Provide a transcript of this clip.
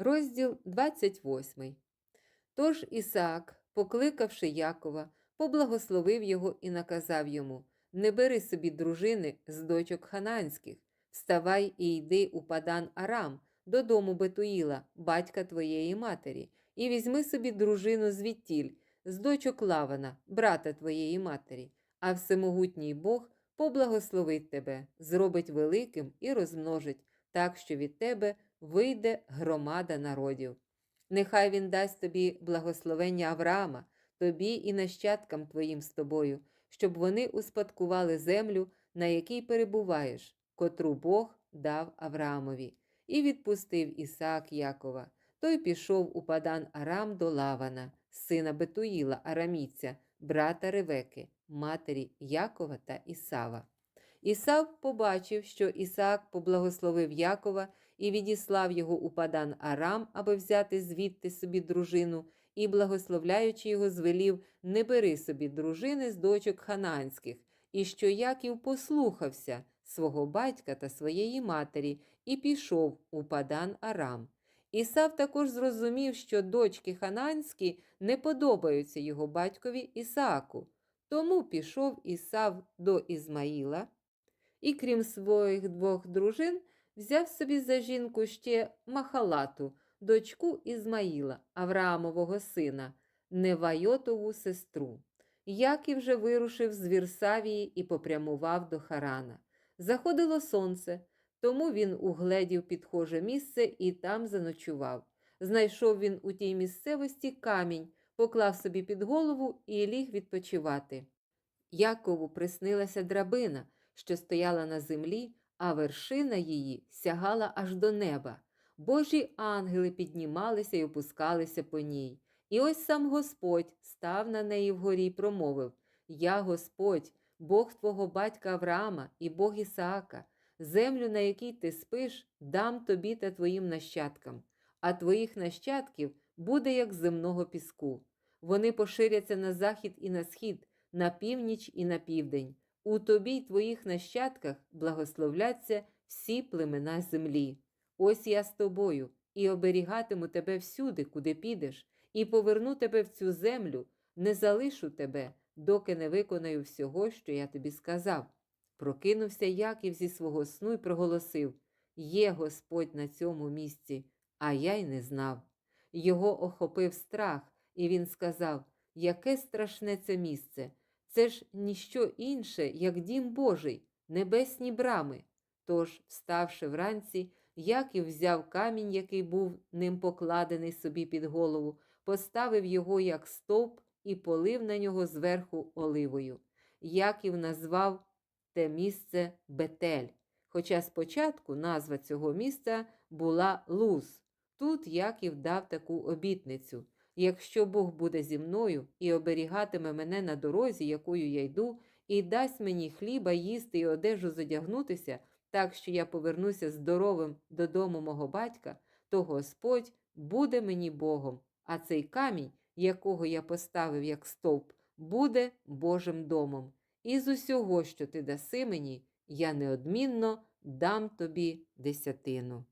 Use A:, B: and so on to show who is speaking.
A: Розділ 28. Тож Ісаак, покликавши Якова, поблагословив його і наказав йому: Не бери собі дружини з дочок хананських, вставай і йди у Падан Арам, додому Бетуїла, батька твоєї матері, і візьми собі дружину звідтіль, з дочок Лавана, брата твоєї матері, а всемогутній Бог поблагословить тебе, зробить великим і розмножить, так що від тебе вийде громада народів. Нехай він дасть тобі благословення Авраама, тобі і нащадкам твоїм з тобою, щоб вони успадкували землю, на якій перебуваєш, котру Бог дав Авраамові, і відпустив Ісаак Якова. Той пішов у Падан Арам до Лавана, сина Бетуїла, Арамійця, брата Ревеки, матері Якова та Ісава. Ісав побачив, що Ісаак поблагословив Якова і відіслав його у Падан Арам, аби взяти звідти собі дружину, і, благословляючи його, звелів не бери собі дружини з дочок хананських, і що Яків послухався свого батька та своєї матері і пішов у Падан Арам. Ісав також зрозумів, що дочки хананські не подобаються його батькові Ісааку. Тому пішов Ісав до Ізмаїла, і, крім своїх двох дружин, взяв собі за жінку ще Махалату, дочку Ізмаїла, Авраамового сина, Невайотову сестру. Яків же вирушив з Вірсавії і попрямував до Харана. Заходило сонце, тому він угледів підхоже місце і там заночував. Знайшов він у тій місцевості камінь, поклав собі під голову і ліг відпочивати. Якову приснилася драбина, що стояла на землі, а вершина її сягала аж до неба. Божі ангели піднімалися і опускалися по ній. І ось сам Господь став на неї вгорі й промовив: Я Господь, Бог твого батька Авраама і Бог Ісаака, землю, на якій ти спиш, дам тобі та твоїм нащадкам, а твоїх нащадків буде як земного піску. Вони поширяться на захід і на схід, на північ і на південь. У тобі й твоїх нащадках благословляться всі племена землі. Ось я з тобою і оберігатиму тебе всюди, куди підеш, і поверну тебе в цю землю, не залишу тебе, доки не виконаю всього, що я тобі сказав. Прокинувся Яків зі свого сну і проголосив Є Господь на цьому місці, а я й не знав. Його охопив страх, і він сказав: Яке страшне це місце! Це ж ніщо інше, як дім Божий, небесні брами. Тож, вставши вранці, Яків взяв камінь, який був ним покладений собі під голову, поставив його як стовп і полив на нього зверху оливою. Яків назвав те місце Бетель. Хоча спочатку назва цього місця була Луз. Тут Яків дав таку обітницю. Якщо Бог буде зі мною і оберігатиме мене на дорозі, якою я йду, і дасть мені хліба їсти і одежу задягнутися, так що я повернуся здоровим додому мого батька, то Господь буде мені Богом, а цей камінь, якого я поставив як стовп, буде Божим домом. І з усього, що ти даси мені, я неодмінно дам тобі десятину.